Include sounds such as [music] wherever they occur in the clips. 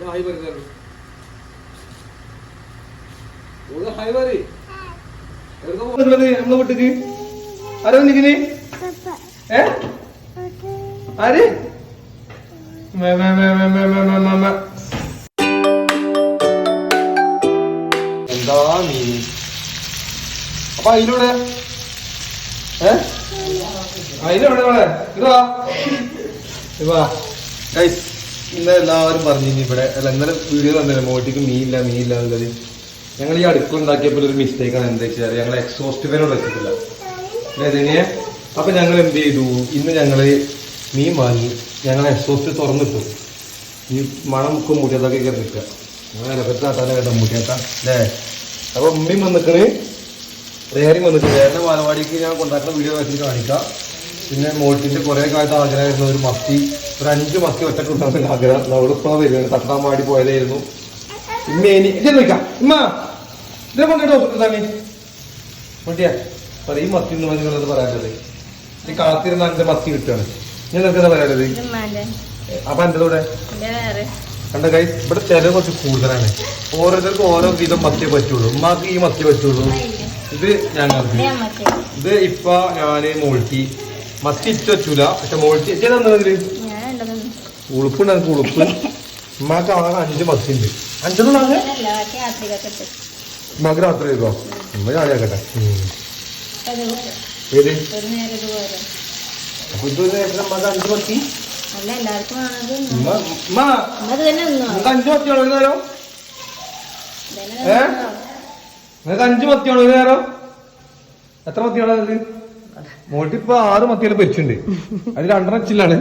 Hi പറഞ്ഞു hi പറയ് നമ്മളെ വീട്ടിക്ക്. ആരാ വന്നിരിക്കണേ ഏ? ആര്? മേ, മേ, മേ, മേ, മേ, മേ, മേ, മേ. എന്താ മീൻ അപ്പൊ അതിലൂടെ ഏ? അതിലെവിടെ ഇവിടെ ഇതാ. ഇവാ ഗൈസ് ഇന്നലെ എല്ലാവരും പറഞ്ഞു ഇവിടെ. അല്ല ഇന്നലെ വീഡിയോ തന്നില്ല മോട്ടിക്ക് മീനില്ല മീനില്ല എന്നുള്ളത്. ഞങ്ങൾ ഈ അടുക്കള ഉണ്ടാക്കിയപ്പോൾ ഒരു ആണ്. എന്താ വെച്ചാൽ ഞങ്ങൾ എക്സോസ്റ്റ് ഫാനോട് വെച്ചിട്ടില്ല. ഇതിനെ അപ്പൊ ഞങ്ങൾ എന്ത് ചെയ്തു? ഇന്ന് ഞങ്ങൾ മീൻ വാങ്ങി ഞങ്ങൾ എക്സോസ്റ്റ് തുറന്നിട്ടു. ഈ മണം മുക്കും മുടിയാത്തൊക്കെ കയറി നിൽക്കുക. ഞങ്ങൾ ഇലപ്പത്താട്ടാനെ കേട്ടോ മുടിയാത്ത. അല്ലേ? അപ്പൊ ഉമ്മയും വന്നിക്കണ്. റേറിയും വന്നിട്ട് വേറെ ബാലവാടിക്ക് ഞാൻ കൊണ്ടാക്കുന്ന വീഡിയോ വെച്ചിട്ട് കാണിക്കാം. പിന്നെ മോട്ടിന്റെ കുറെ കാലത്ത് ആഗ്രഹമായിരുന്ന ഒരു മത്തി ഒരു അഞ്ച് മത്തി ഒറ്റയ്ക്ക് ആഗ്രഹം ഇപ്പോൾ വരികയാണ് തട്ടാൻ പോയതായിരുന്നു. ഇമ്മേനി ഇത് നോക്കാം ഇമ്മ ഇതിനെ കൊണ്ടിട്ട് ഹോസ്പിറ്റലാണ് മട്ടിയാ പറയും മത്തി എന്ന് പറഞ്ഞത് പറയാനുള്ളത് ഈ കാത്തിരുന്ന അഞ്ച് മത്തി കിട്ടുകയാണ്. ഞാൻ നിനക്ക് എന്താ പറയാനുള്ളത് അപ്പൊ എന്റെ കൂടെ കണ്ട കൈ ഇവിടെ ചെലവ് കുറച്ച് കൂടുതലാണ്. ഓരോരുത്തർക്കും ഓരോ വിധം മത്തിയെ പറ്റുള്ളൂ. ഉമ്മാക്ക് ഈ മത്തി പറ്റുള്ളൂ. ഇത് ഞങ്ങൾക്ക്. ഇത് ഇപ്പൊ ഞാൻ മോൾട്ടി. മത്തി വെച്ചൂല പക്ഷെ മോൾട്ടി ഉണ്ടെന്ന് ഉളുപ്പുണ്ട് എനിക്ക് ഉളുപ്പ്. ഉമ്മാക്ക് അവിടെ അഞ്ച് ബസ്സുണ്ട് അഞ്ചെണ്ണം ഉമ്മാക്ക് രാത്രി വരുമോ ഉമ്മ ജാലിയാക്കട്ടെ ഏത്? അഞ്ച് ഒരു നേരം? നിങ്ങൾക്ക് അഞ്ച് പത്തിയാണോ ഒരു നേരം? എത്ര പത്തിയാണോ നിങ്ങൾക്ക് മോട്ടിപ്പോ ആറ് മത്തിയാണ് പെരിച്ചുണ്ട് അതിൽ രണ്ടെണ്ണ ചില്ലാണ്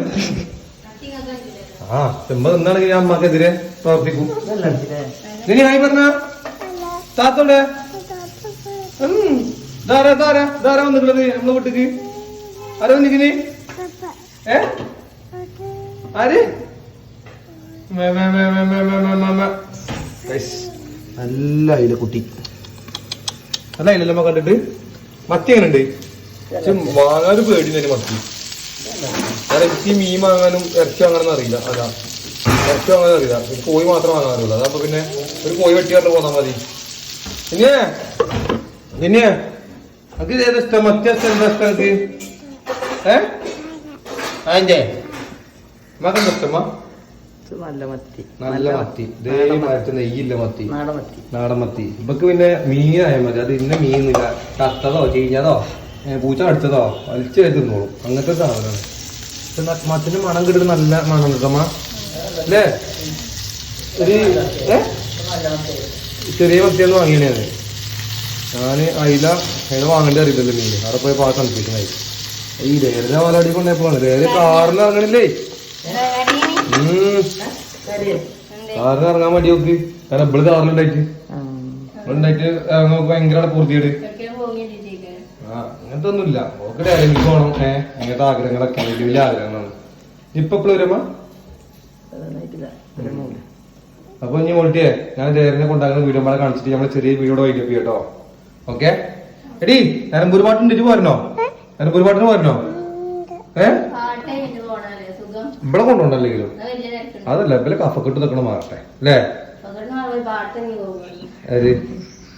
ആ ചെമ്പ എന്നാണെങ്കിൽ ഞാൻ അമ്മക്കെതിരെ പ്രവർത്തിക്കും. ഇനി ആയി പറഞ്ഞ. താത്തോടെ ധാരാ ധാരാ ധാരാ വന്നിട്ടുള്ളത് നമ്മളെ വീട്ടിക്ക്? ആരാ വന്നിക്കിന് ഏ? ആര്? നല്ല അതിലെ കുട്ടി. നല്ല അയിലല്ലേ കണ്ടിട്ട്? മത്തി എങ്ങനെ ഉണ്ട് പക്ഷെ പേടി തന്നെ മത്തി. കാരണം എനിക്ക് ഈ മീൻ വാങ്ങാനും ഇറച്ചി വാങ്ങാനൊന്നും അറിയില്ല. അതാ. ഇറച്ചി വാങ്ങാനും അറിയില്ല. ഒരു കോഴി മാത്രം വാങ്ങാറുള്ളൂ അതാ പിന്നെ ഒരു കോഴി വെട്ടിയാണ്ട് പോന്നാ മതി. പിന്നെ പിന്നെ അത് ഏതാ ഇഷ്ടം? അത്യാവശ്യം എന്താ ഇഷ്ടം എനിക്ക് ഏ? അതിന്റെ മകന്റെ ഇഷ്ടമാ നല്ല മത്തി. നല്ല മത്തി. മരത്ത് നെയ്യില്ല മത്തി. നാടൻ മത്തി. നാടൻ മത്തി. ഇവക്ക് പിന്നെ മീനായ മതി. അത് ഇന്ന മീനില്ല. തത്തതോ ചീഞ്ഞതോ? പൂച്ച അടുത്തതാ വലിച്ചു കയറ്റി തിന്നോളും അങ്ങനത്തെ സാധനമാണ്. മത്തിന് മണം കിട്ടുന്ന നല്ല മണം കിട്ടമ്മ അല്ലേ? ഒരു ചെറിയ മത്തിയാണ് വാങ്ങിയാണ് ഞാൻ അയില അയില വാങ്ങേണ്ടി അറിയില്ലല്ലോ മീൻ അവിടെ പോയി പാ അണിപ്പിക്കണേ ഈ ലേരന വലടി കൊണ്ടപ്പോഴാണ് ലേര കാറിന് ഇറങ്ങണില്ലേ? കാറിന് ഇറങ്ങാൻ വേണ്ടി നോക്ക് കാരണം ഇവിടെ കാറിലുണ്ടായിട്ട്. ഇവിടെ ഉണ്ടായിട്ട് ഭയങ്കര പൂർത്തിയിട്ട് ആ അങ്ങനത്തെ ഒന്നുമില്ല ഓക്കെ ഡയറിക്ക് പോകണം ഏ അങ്ങനത്തെ ആഗ്രഹങ്ങളൊക്കെ വലിയ വലിയ ആഗ്രഹങ്ങളാണ്. ഇപ്പൊ എപ്പോഴും വരുമ്പോ അപ്പൊ ഇനി ഓൾട്ടിയെ ഞാൻ ഡയറിനെ കൊണ്ടാകുന്ന വീഡിയോ പാടെ കാണിച്ചിട്ട് നമ്മൾ ചെറിയ വീഡിയോ വൈകിട്ട് കേട്ടോ. ഓക്കെ? എടി നിലമ്പൂർ പാട്ടിന് ഇജ്ജ് പോരണോ? നിലമ്പൂർ പാട്ടിന് പോരണോ? ഏ? ഇവിടെ കൊണ്ടുണ്ടല്ലെങ്കിലും അതല്ല ഇവലെ കഫക്കെട്ട് നിൽക്കണം മാറട്ടെ. അല്ലേ?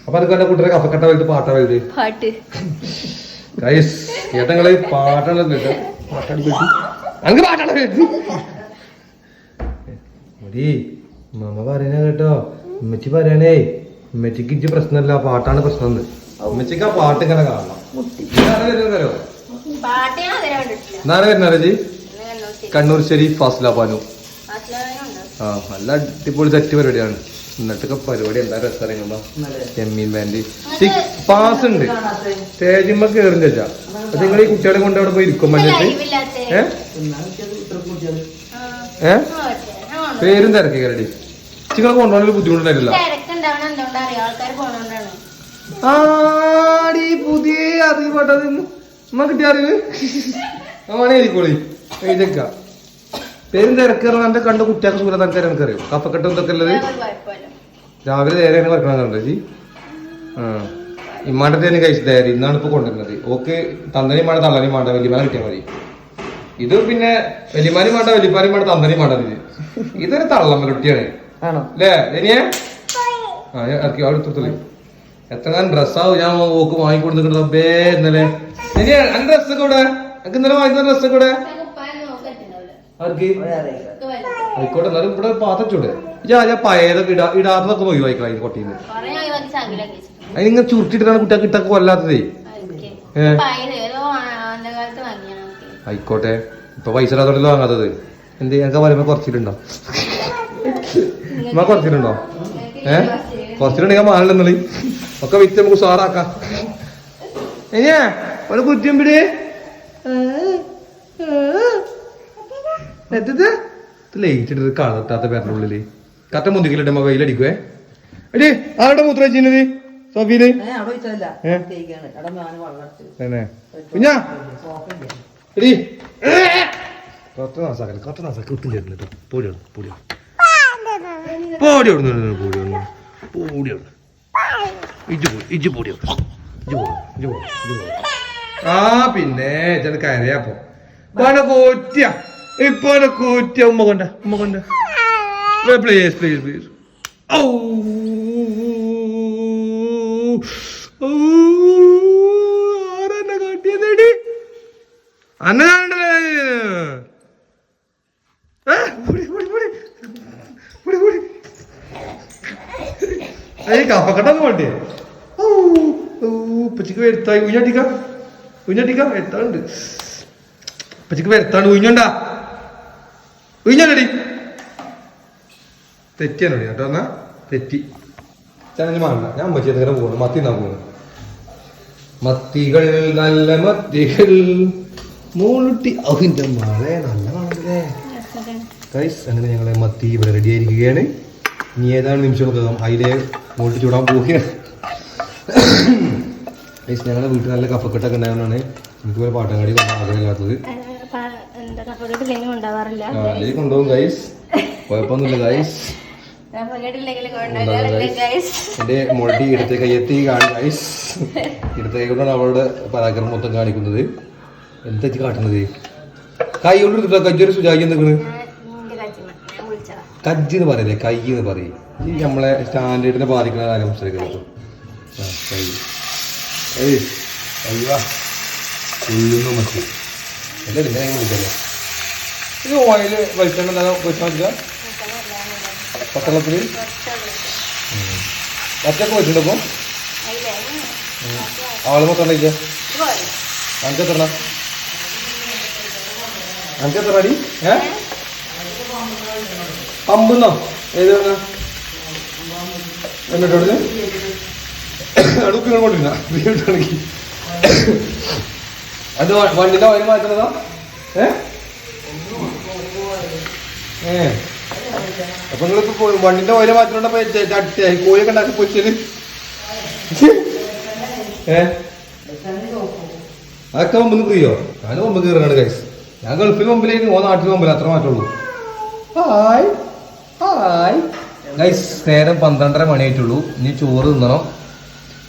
അപ്പൊ അതൊക്കെ എന്റെ കുട്ടിയുടെ കഫക്കെട്ട വലുത് പാട്ട വലുത്? പാട്ട്. [laughs] ഗൈസ് ഏട്ടങ്ങൾ പാട്ടാണ് കേട്ടോ. പാട്ടാടി പറ്റി അങ്ങ് പാട്ടാണ് കേട്ടു. മതി മമ്മ പറയണ കേട്ടോ. ഉമ്മച്ചി പറയണേ ഉമ്മച്ചിക്ക് ഇജ്ജ് പ്രശ്നമല്ല പാട്ടാണ് പ്രശ്നം ഉമ്മച്ചിക്ക് ആ പാട്ട് ഇങ്ങനെ കാണണം. ഞാൻ എന്നാണ് വരുന്നത് ജി കണ്ണൂർ ശരി. ശരീഫ് ഫാസില പാനു ആശ്ലാനുണ്ടോ ആ നല്ല അടിപൊളി തെറ്റ് പരിപാടിയാണ്. ഇന്നത്തെ പരിപാടി എന്താ രസറിയുമ്പോ ചെമ്മീൻ ബാൻഡ് പാസ് ഉണ്ട്. സ്റ്റേജിമ്മ കേറും ചേച്ചാ അപ്പൊ നിങ്ങൾ ഈ കുട്ടികളെ കൊണ്ട് അവിടെ പോയി ഇരിക്കും ലൈവില്ലാത്ത. ഏ? പേരും തിരക്കി കരടി ചിങ്ങളെ കൊണ്ടുപോകാൻ ബുദ്ധിമുട്ടുണ്ടായില്ല പോണോണ്ടാണ് ആടി പുതിയ അറിവ് പെട്ടത് ഉമ്മ കിട്ടിയ അറിവ്? [laughs] ആണേ ഇരിക്കോളി എഴുതക്ക പേരും തിരക്കേറണം എന്റെ കണ്ട് കുട്ടിയാക്ക് സൂര്യ തനക്കാരെ എനിക്കറിയോ? കപ്പക്കെട്ടും ഇതൊക്കെ ഉള്ളത്? രാവിലെ നേരെ തന്നെ വെക്കണം കണ്ടോ ജി ആ. ഇമ്മാന്റെ തന്നെ കഴിച്ചു തയ്യാറി ഇന്നാണ് ഇപ്പൊ കൊണ്ടുവരുന്നത്. ഓക്ക് തന്തനി മാണ്ട തള്ളനി മാണ്ട വലിയമാല കിട്ടിയാൽ മതി. ഇത് പിന്നെ വലിയമാരി മാണ്ട വലിയമാരി മാണ്ട തന്തനി മാണ്ട ഇത് ഇതൊരു തള്ളമ്മ കുട്ടിയാണ്. അല്ലേ? രനിയെ ആ ഇറക്കി അവിടെ ഡ്രസ്സാവും ഞാൻ ഓക്ക് വാങ്ങിക്കൊടുത്തിട്ടുണ്ട് അബേ ഇന്നലെ. ഇനിയാ ഡ്രസ്സൊക്കെ ഇവിടെ എനിക്ക് ഇന്നലെ വാങ്ങിക്കുന്ന ഡ്രസ്സൊക്കെ ഇവിടെ കുപ്പായൊന്നും നോക്കറ്റുണ്ടാവില്ല ആർക്ക് ഇവിടെ അറിയില്ല ആയിക്കോട്ടെ എന്നാലും ഇവിടെ പാത്തച്ചൂടെ ഞാൻ ഞാൻ പയതൊക്കെ ഇടാ ഇടാത്തതൊക്കെ പോയി വായിക്കണം അതിന് കൊട്ടിന്ന് ഞാൻ അതിനിങ്ങനെ ചുരുട്ടിട്ടാണ് കുട്ടികൾക്ക് ഇട്ടൊക്കെ കൊല്ലാത്തതേ. ആയിക്കോട്ടെ ഇപ്പൊ പൈസ ഇല്ലാത്തോണ്ടല്ലോ വാങ്ങാത്തത്. എന്ത് ഞങ്ങൾക്ക് പറയുമ്പോ കുറച്ചിട്ടുണ്ടോ? നമ്മ കുറച്ചിട്ടുണ്ടോ? ഏ? കുറച്ചിട്ടുണ്ടെങ്കിൽ മാറില്ലെന്നുള്ളി ഒക്കെ വിറ്റ് നമുക്ക് സാറാക്കാം ഇനിയാ ഒരു കുറ്റിയും പിടി. എത്തത് ലേറ്റ് ഇട്ടത് കളർട്ടാത്ത പേരുടെ ഉള്ളിൽ. കത്ത മുന്തിക്കലിട്ട് നമ്മ വെയിലടിക്കുവേ എടി ആരുടെ മൂത്ര വെച്ചിരുന്നത് സോഫിയിൽ കുഞ്ഞാ! എടി. കത്ത കത്ത നാസാക്കി പോടി പോടി പോടി പോടി പോടി ഇജ്ജ് പോടി ഇജ്ജ് പോടി ആ പിന്നെ ചെന്ന് കരയാപ്പോ പണ കോറ്റിയ. ഇപ്പൊ കൂറ്റ ഉമ്മ കൊണ്ട ഉമ്മ കൊണ്ട. പ്ലീസ് പ്ലീസ് പ്ലീസ് ഔ. ആരെന്നെ കാട്ടിയതെടി കഫക്കെട്ടൊന്നും വേണ്ടേ ഔ, ഉപ്പച്ചിക്ക് വരുത്തായി ഉഞ്ഞട്ടിക്ക ഉഞ്ഞട്ടിക്ക വരുത്താണ്ട് ഉപ്പച്ചിക്ക് വരുത്താണ്ട് ഉഞ്ഞണ്ടാ ഉഞ്ഞടി തെറ്റിയാണ് കേട്ടോ എന്നാ? തെറ്റി. ചനഞ്ഞ് മാറില്ല ഞാൻ പറ്റിയ നേരം പോകണം മത്തി എന്നാ പോകുന്നു മത്തികൾ നല്ല മത്തികൾ. മൂളുട്ടി. അതിന്റെ മഴ നല്ലതാണല്ലേ ഗൈസ് അങ്ങനെ ഞങ്ങളെ മത്തി ഇവിടെ റെഡി ആയിരിക്കുകയാണ്. ഇനി ഏതാണ് നിമിഷം അതിലെ മുകളിൽ ചൂടാൻ പോവുകയാണ്. ഗൈസ് ഞങ്ങളുടെ വീട്ടിൽ നല്ല കഫക്കെട്ടൊക്കെ ഉണ്ടായതുകൊണ്ടാണ് എനിക്ക് പോലെ പാട്ടങ്ങാടി ആഗ്രഹമില്ലാത്തത് എന്താ കപ്പക്കെട്ടില്ലെങ്കിൽ ഉണ്ടാവാറില്ല ആ അതിലേക്ക് കൊണ്ടുപോകും ഗൈസ് കുഴപ്പമൊന്നുമില്ല ഗൈസ് എന്റെ മോട്ടി ഇടത്തെ കയ്യെത്തി ഗൈസ് ഇടത്തെ കൈ കൊണ്ടാണ് അവളുടെ പരാക്രമം മൊത്തം കാണിക്കുന്നത്. എന്താ കാട്ടുന്നത്? കൈ കൊണ്ട് എടുത്തിട്ടോ കജ്ജൊരു ഞാൻ വിളിച്ചതാ. കജ്ജ് എന്ന് പറയല്ലേ? കൈ എന്ന് പറയും. ഈ നമ്മളെ സ്റ്റാൻഡേർഡിനെ ബാധിക്കുന്ന കാര്യം മനസ്സിലാക്കുന്നത് ആ കൈ. അയ്യോ ഉള്ളുന്നു മതി അല്ലേ നിന്റെ കൈ വിളിക്കല്ലേ ഇത് ഓയിൽ വെളിച്ചെണ്ണ എന്താ വെച്ചാൽ മതില്ല പത്തളത്തിൽ പച്ചക്ക് വെച്ചിട്ടുണ്ടപ്പോ ആൾ മൊത്തം ഉണ്ടായില്ല അനക്ക് എത്ര അനക്ക് എത്ര അടി? ഏ? പമ്പുന്നോ ഏത് പറഞ്ഞ എന്നിട്ട് അവിടുന്ന് അടുപ്പ് ഇങ്ങനെ കൊണ്ടിരുന്ന. വീട്ടാണെങ്കിൽ അത് വണ്ടിന്റെ ഓയിൽ മാറ്റുന്നതാ? ഏ? ഏ. അപ്പൊ നിങ്ങളിപ്പോ വണ്ടിന്റെ ഓയിൽ മാറ്റുന്നോണ്ടപ്പോ കോഴിയൊക്കെ ഉണ്ടാക്കി പൊരിച്ചത് ഏ? അതൊക്കെ മുമ്പ് പ്രിയോ ഞാൻ മുമ്പ് കയറുകയാണ് കൈസ് ഞാൻ ഗൾഫിൽ മുമ്പിലേക്ക് ഓ നാട്ടിൽ മുമ്പിൽ അത്ര മാറ്റുള്ളൂ. ഹായ്. ഹായ്. ഗൈസ് നേരം പന്ത്രണ്ടര മണിയായിട്ടുള്ളൂ. ഇനി ചോറ് തിന്നണം.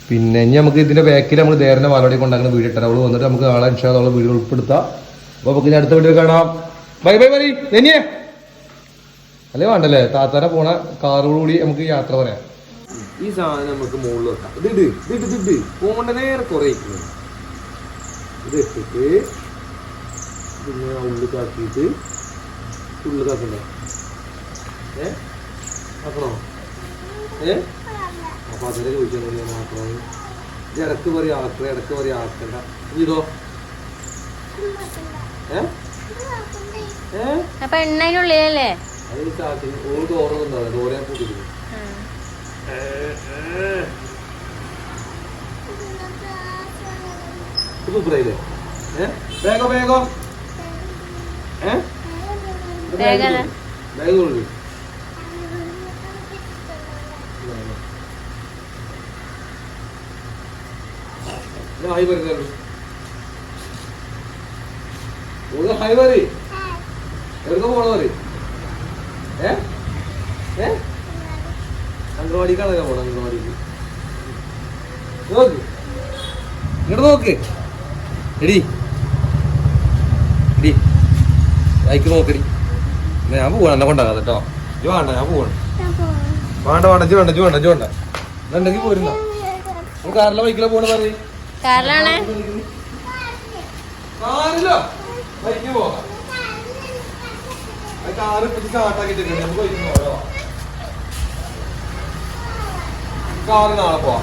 പിന്നെ ഇനി നമുക്ക് ഇതിന്റെ ബാക്കിൽ നമ്മൾ നേരെ വാലോടി കൊണ്ടാക്കുന്ന വീട് ഇട്ടാൽ അവൾ വന്നിട്ട് നമുക്ക് ആളെ നാളെ അവളെ വീട് ഉൾപ്പെടുത്താം. അപ്പോൾ നമുക്ക് ഇനി അടുത്ത വീഡിയോ കാണാം. Bye bye bye. നെനിയെ. അല്ലേ വേണ്ടല്ലേ? താത്താരെ പോണ കാറോടുകൂടി നമുക്ക് യാത്ര പറയാം. ഈ സാധനം നമുക്ക് മുകളിൽ വെക്കാം. ഇത് ഇതിട്ട് ഇതിട്ട് പോകേണ്ട നേരെ കുറെ ഇത് ഇട്ടിട്ട് പിന്നെ ഉള്ളിക്കാക്കിയിട്ട് ഉള്ളിക്കാക്കണ്ടേ ഏ? ആക്കണോ ഏ? അപ്പൊ അതിനെ ചോദിച്ചാൽ ഞാൻ ആക്കണോ ഇത് ഇടയ്ക്ക് പറയും ആക്കണ ഇടയ്ക്ക് പറയും ആക്കണ്ട. ഇതോ? അപ്പൊ എണ്ണയിലുള്ളിലല്ലേ അത് സ്റ്റാർട്ടിങ് സൂപ്പറായില്ലേ ഏ? വേഗം വേഗം. ഏ? വേഗം. വേഗം ഹായ് പറയുന്നു ഒന്ന് ഹായ് പറ എവിടെ പോണ പറ ഏ? ഏ? അംഗൻവാടിക്കാണല്ലോ പോണം അംഗൻവാടിക്ക് നോക്ക്. ഇങ്ങോട്ട് നോക്ക്. എടി. എടി. അയക്ക് നോക്കടി ഞാൻ പോവാണ്. എന്നെ കൊണ്ടാകാം കേട്ടോ. ഇത് വേണ്ട ഞാൻ പോവാണ്. വേണ്ട വേണ്ട. ജു വേണ്ട ജു വേണ്ട. ജു വേണ്ട. എന്നുണ്ടെങ്കിൽ പോരുന്ന? നമുക്ക് ആരെല്ലാം ബൈക്കിലാണ് പോണ പറയും. കാറിലാണ്? കാറ് നാളെ പോവാം